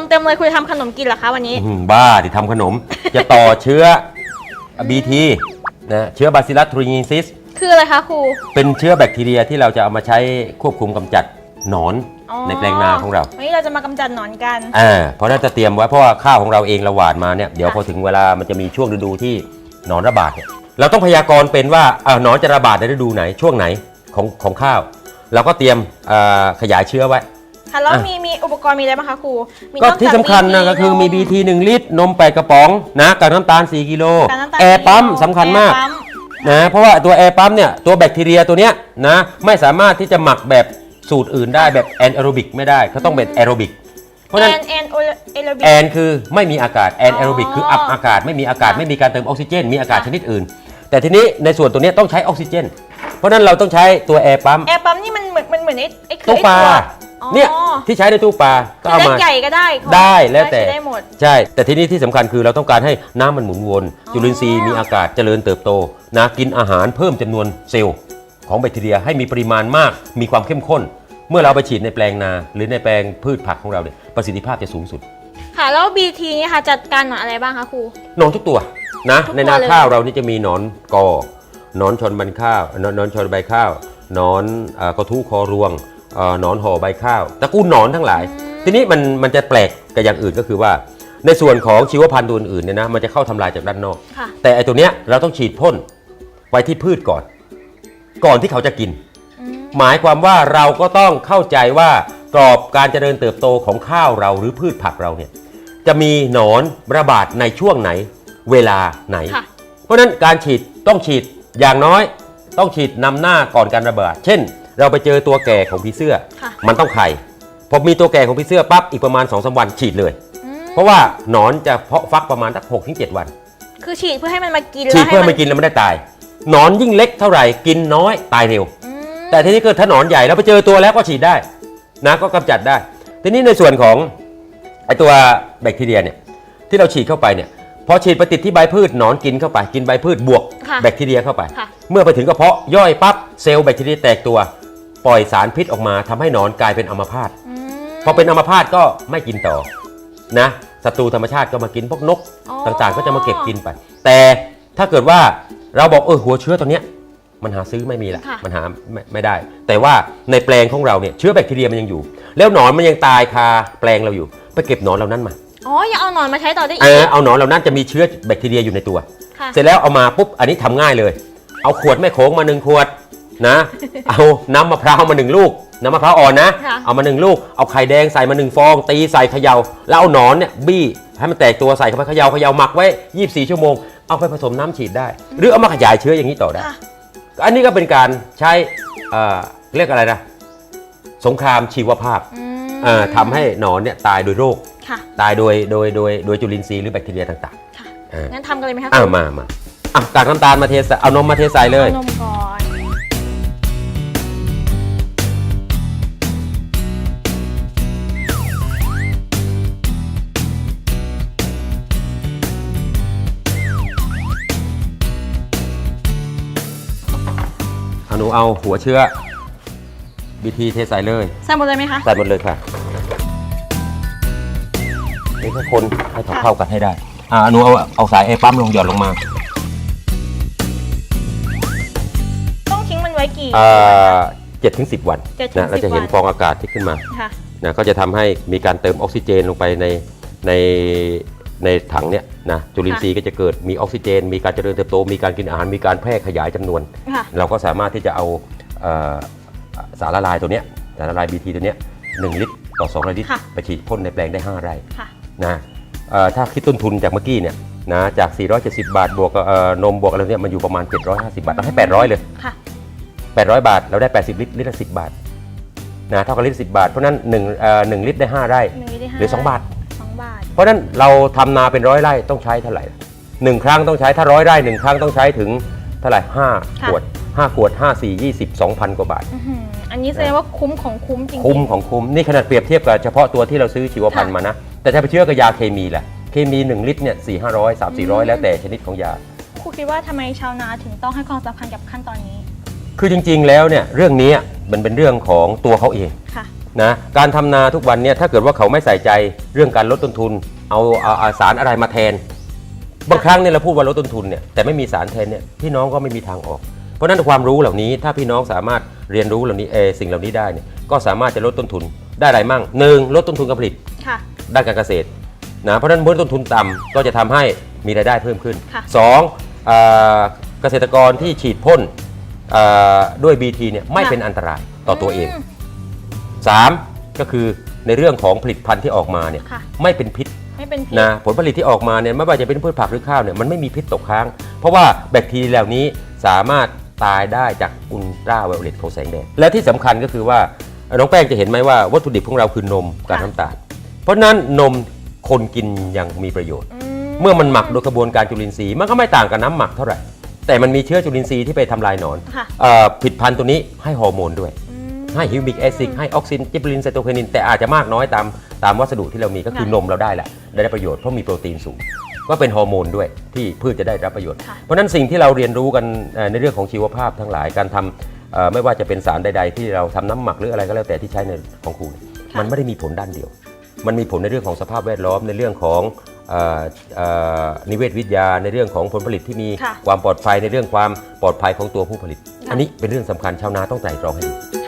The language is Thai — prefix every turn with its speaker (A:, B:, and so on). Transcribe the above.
A: มเต็มเลยคุยทำขนมกินเหรอคะวันนี้
B: อื้อหือบ้าที่ทำขนม จะต่อเชื้อ BT นะเชื้อบาซิลัสทรูนิซิส
A: คืออะไรคะครู
B: เป็นเชื้อแบคทีเรียที่เราจะเอามาใช้ควบคุมกำจัดหนอน
A: อ๋อ
B: ในแปลงนาของเรา
A: วันนี้เราจะมากำจัดหนอนกัน
B: อ่าเพราะน่าจะเตรียมไว้เพราะว่าข้าวของเราเองเราหว่านมาเนี่ยเดี๋ยว
A: ค่ะ
B: พอถึงเวลามันจะมีช่วงฤดูที่หนอนระบาดเนี่ยเราต้องพยากรณ์เป็นว่าอ่าหนอนจะระบาดในฤดูไหนช่วงไหนของของข้าว เราก็เตรียมอ่าขยายเชื้อไว้
A: ค่ะแล้ว
B: อะ
A: มีมีอุปกรณ์มีอะไรบ้างคะครูมี
B: ก็
A: นอจาก
B: ที่สำคัญนะ
A: BT
B: ก็คือมี
A: น
B: BT 1 ลิตร นม 8 กระป๋องนะกับน้ำตาล 4 กิโล
A: กับน้ำตาล
B: แอร์ปั๊ม
A: กิโล
B: สำคัญมาก
A: แอร์ปั๊ม
B: นะเพราะว่าตัวแอร์ปั๊มเนี่ยตัวแบคทีเรียตัวเนี้ยนะไม่สามารถที่จะหมักแบบสูตรอื่นได้แบบแอนแอโรบิกไม่ได้เขาต้องเป็นแอโรบิกเพราะฉะ
A: แอ
B: นั้น
A: นแอนโอเอโลบิ
B: แอนคือไม่มีอากาศแอน
A: อ๋อ
B: แอโรบิกคืออับอากาศไม่มีอากาศ
A: ค่ะ
B: ไม่มีการเติมออกซิเจน มีอากาศ
A: ค่ะ
B: ชนิดอื่น แต่ทีนี้ในส่วนตัวเนี้ยต้องใช้ออกซิเจน เพราะฉะนั้นเราต้องใช้ตัวแอร์ปั๊ม
A: แอร์ปั๊มนี่มันเหมือนมันเหมือนไอ้ไอ้คือ
B: ตู้
A: ไอ้
B: ปลา
A: ตัวอ๋อ
B: เนี่ยที่ใช้ในตู้ปลาก็
A: คือ
B: เอา
A: เล็ก
B: มา
A: ใหญ่ก็ได้ของ
B: ได้แล้วแต่
A: ใช้ได้หมด
B: ใช่ แต่ทีนี้ที่สำคัญคือเราต้องการให้น้ำมันหมุนวนจุลินทรีย์มีอากาศเจริญเติบโตนะกินอาหารเพิ่มจำนวนเซลล์ของแบคทีเรียให้มีปริมาณมาก มีความเข้มข้น เมื่อเราไปฉีดในแปลงนา หรือในแปลงพืชผักของเราเนี่ยประสิทธิภาพจะสูงสุด
A: ค่ะแล้ว BT นี่ค่ะจัดการหนอนอะไรบ้างคะครู
B: หนอนทุกตัวนะ
A: ทุกตัว
B: ในนา
A: เลย
B: ข้าวเรานี่จะมีหนอนกอหนอนชนใบข้าวหนอนหนอนชนใบข้าวหนอนเอ่อกระทู้คอรวงเอ่อ หนอนห่อใบข้าวตระกูลหนอนทั้งหลาย ทีนี้มันมันจะแปลกกับอย่างอื่นก็คือว่า ในส่วนของชีวพันธุ์ตัวอื่นๆเนี่ยนะมันจะเข้าทำลายจากด้านนอก
A: ค่ะ
B: แต่ไอตัวเนี้ยเราต้องฉีดพ่นไว้ที่พืชก่อน ก่อนที่เขาจะกิน
A: อืม
B: หมายความว่าเราก็ต้องเข้าใจว่ากรอบการเจริญเติบโตของข้าวเราหรือพืชผักเราเนี่ยจะมีหนอนระบาดในช่วงไหนเวลาไหน
A: ค่ะ
B: เพราะฉะนั้นการฉีดต้องฉีดอย่างน้อย ต้องฉีดนำหน้าก่อนการระบาด เช่น เราไปเจอตัวแก่ของผีเสื้อ
A: ค่ะ
B: มันต้องไข่พอมีตัวแก่ของผีเสื้อปั๊บอีกประมาณ2อสวันฉีดเลย
A: อืม
B: เพราะว่าหนอนจะเพาะฟักประมาณสักหกถึงเวัน
A: คือฉีดเพื่อให้มันมากิน
B: ฉีด
A: แล้วให้
B: เพื่อไม่กินแล้วไม่ได้ตายหนอนยิ่งเล็กเท่าไหร่กินน้อยตายเร็ว
A: อืม
B: แต่ทีนี้คือถ้าหนอนใหญ่เราไปเจอตัวแล้วก็ฉีดได้นะก็กำจัดได้ ทีนี้ในส่วนของไอตัวแบคทีเรียเนี่ยที่เราฉีดเข้าไปเนี่ยพอฉีดไปติดที่ใบพืชหนอนกินเข้าไป กินใบพืชบวก
A: ค่ะ
B: แบคทีเรียเข้าไป
A: ค่ะ
B: เมื่อไปถึงกระเพาะย่อยปั๊บเซลล์แบคทีเรียแตกตัว ปล่อยสารพิษออกมาทำให้หนอนกลายเป็นอัมพาต
A: อืม
B: พอเป็นอัมพาตก็ไม่กินต่อนะศัตรูธรรมชาติก็มากินพวกนก
A: อ๋อ
B: ต่างๆ ก็จะมาเก็บกินไป แต่ถ้าเกิดว่าเราบอกเออหัวเชื้อตัวเนี้ยมันหาซื้อไม่มีละ
A: ค่ะ
B: มันหาไม่ไม่ได้ แต่ว่าในแปลงของเราเนี่ยเชื้อแบคทีเรียมันยังอยู่ แล้วหนอนมันยังตายคาแปลงเราอยู่ ไปเก็บหนอนเหล่านั้นมา
A: อ๋ออย่าเอาหนอนมาใช้ต่อได้อี
B: เอกอเอาหนอนเหล่านั้นจะมีเชื้อแบคทีเรียอยู่ในตัว
A: ค่ะ
B: เสร็จแล้วเอามาปุ๊บอันนี้ทำง่ายเลย เอาขวดแม่โขงมาหนึ่งขวด นะ เอาน้ำมะพร้าวมาหนึ่งลูก น้ำมะพร้าวอ่อนนะ
A: ค่ะ
B: เอามาหนึ่งลูก เอาไข่แดงใส่มาหนึ่งฟอง ตีใส่เขยา่า แล้วเอาหนอนเนี่ยบี้ให้มันแตกตัวใส่เข้าไปเขยา่าเขย่าหมักไว้ 24 ชั่วโมง เอาไปผสมน้ำฉีดได้ หรือเอามาขยายเชื้ออย่างนี้ต่อได้
A: ค่ะ
B: อันนี้ก็เป็นการใช้เอ่อเรียกอะไรนะ สงครามชีวภาพ
A: อืม
B: เอ่อทำให้หนอนเนี่ยตายโดยโรค
A: ค่ะ
B: ตายโดยโดยโดยโดยจุลินทรีย์หรือแบคทีเรียต่าง
A: ค่ะ
B: ๆอ่า
A: งั้นทำกันเลยไหมคะ
B: อ่ามามาอะกากน้ำตาลมาเทใส่เอานมมาเทใส่เลย
A: เอานมก่อน
B: หนูเอาหัวเชื้อบีทีเทใส่เลย
A: ใส่หมดเลยไหมคะ
B: ใส่หมดเลยค่ะนี่ก็คนให้เข้าเข้ากันให้ได้ อ่าหนูเอาเอาสายไอ้ปั๊มลงหย่อนลงมา
A: ต้องทิ้งมันไว้กี่
B: อ่าเจ็ดถึงสิบวัน
A: เจ็ดถึง
B: นะเราจะเห็น
A: 10
B: ฟองอากาศที่ขึ้นมา
A: ค่ะ
B: นะก็จะทำให้มีการเติมออกซิเจนลงไปในใน ในถังเนี่ยนะจุลินทรีย์ก็จะเกิดมีออกซิเจน มีการเจริญเติบโต มีการกินอาหาร มีการแพร่ขยายจำนวน
A: ค่ะ
B: เราก็สามารถที่จะเอาเอ่อสารละลายตัวเนี้ยสารละลาย BT ตัวเนี้ยหนึ่งลิตรต่อ2ลิตร
A: ค่ะ
B: ไปฉีดพ่นในแปลงได้ 5 ไร่
A: ค่ะ
B: นะเอ่อถ้าคิดต้นทุนจากเมื่อกี้เนี่ยนะจาก 470 บาท บวกกับเอ่อนมบวกอะไรเนี่ยมันอยู่ประมาณ 750 บาทเราให้ 800 เลย
A: ค่ะ
B: 800 บาท เราได้ 80 ลิตร ลิตรละ 10 บาทนะเท่ากับลิตร 10 บาท เพราะฉะนั้น1เอ่อ1ลิตรได้ 5 ไร่
A: หนึ่งลิตรได้ห้า
B: หรือ 2 บาท
A: สองบาท
B: เพ ราะฉะนั้นเราทำนาเป็นร้อยไร่ต้องใช้เท่าไหร่หนึ่งครั้งต้องใช้ถ้าร้อยไร่หนึ่งครั้งต้องใช้ถึงเท่าไหร่ห้า
A: ค่ะ
B: ขวดห้าขวดห้าสี่ยี่สิบสองพันกว่าบาท
A: อื้อหืออันนี้แสดงว่าคุ้มของคุ้มจริงๆ
B: คุ้มของคุ้มนี่ขนาดเปรียบเทียบกับเฉพาะตัวที่เราซื้อชีวพันธุ์
A: ค่ะ
B: มานะ แต่ถ้าไปเชื่อกับยาเคมีแหละเคมี1ลิตรเนี่ยสี่ห้าร้อยสามสี่ร้อยแล้วแต่ชนิดของยา
A: ครูคิดว่าทำไมชาวนาถึงต้องให้ความสำคัญกับขั้นตอนนี้
B: คือจริงๆแล้วเนี่ยเรื่องนี้มันเป็นเรื่องของตัวเขาเอง
A: ค่ะ
B: นะการทำนาทุกวันเนี่ยถ้าเกิดว่าเขาไม่ใส่ใจเรื่องการลดต้นทุน เอาเอาเอาสารอะไรมาแทน บางครั้งเนี่ยเราพูดว่าลดต้นทุนเนี่ยแต่ไม่มีสารแทนเนี่ยพี่น้องก็ไม่มีทางออก เพราะฉะนั้นความรู้เหล่านี้ถ้าพี่น้องสามารถเรียนรู้เหล่านี้เออสิ่งเหล่านี้ได้เนี่ยก็สามารถจะลดต้นทุนได้อะไรมั่งหนึ่งลดต้นทุนการผลิต
A: ค่ะ
B: ด้านการเกษตรนะเพราะฉะนั้นเมื่อต้นทุนต่ำก็จะทำให้มีรายได้เพิ่มขึ้น
A: ค่ะ
B: สองเออเกษตรกรที่ฉีดพ่นเอ่อด้วย BT เนี่ยไม่เป็นอันตรายต่อตัวเอง
A: ม
B: 3 ก็คือในเรื่องของผลิตภัณฑ์ที่ออกมาเนี่ย
A: ค่ะ
B: ไม่เป็นพิษ
A: ไม่เป็นพิษ
B: นะผลผลิตที่ออกมาเนี่ยไม่ว่าจะเป็นพืชผักหรือข้าวเนี่ยมันไม่มีพิษตกค้าง เพราะว่าแบคทีเรียเหล่านี้สามารถตายได้จากอุลตราไวโอเลตของแสงแดดและที่สำคัญก็คือว่าน้องแป้งจะเห็นไหมว่าวัตถุดิบของเราคือนมกับ
A: ค่ะ
B: น้ำตาล เพราะฉะนั้นนมคนกินอย่างมีประโยชน์
A: อื
B: เมื่อมันหมักโดยกระบวนการจุลินทรีย์มันก็ไม่ต่างกับน้ำหมักเท่าไหร่ แต่มันมีเชื้อจุลินทรีย์ที่ไปทำลายหนอน
A: ค่ะ
B: เอ่อผลิดพันธุ์ตัวนี้ให้ฮอร์โมนด้วย
A: อืม
B: ให้ฮิวมิกแอซิดให้ออกซินจิบลินไซโตเคนิน แต่อาจจะมากน้อยตามตามวัสดุที่เรามีก็คือ
A: ค่ะ
B: นมเราได้แหละได้ประโยชน์เพราะมีโปรตีนสูงก็เป็นฮอร์โมนด้วยที่พืชจะได้รับประโยชน์
A: ค่ะ
B: เพราะฉะนั้นสิ่งที่เราเรียนรู้กันเอ่อในเรื่องของชีวภาพทั้งหลายการทำเอ่อไม่ว่าจะเป็นสารใด ๆ ที่เราทำน้ำหมักหรืออะไรก็แล้วแต่ที่ใช้ในของครูเนี่ย
A: ค่ะ
B: มันไม่ได้มีผลด้านเดียว มันมีผลในเรื่องของสภาพแวดล้อมในเรื่องของเอ่อเอ่อนิเวศวิทยาในเรื่องของผลผลิตที่มี
A: ค่ะ
B: ความปลอดภัยในเรื่องความปลอดภัยของตัวผู้ผลิต
A: ค่ะ
B: อันนี้เป็นเรื่องสำคัญชาวนาต้องไตร่ตรองให้ดี
A: ค่ะ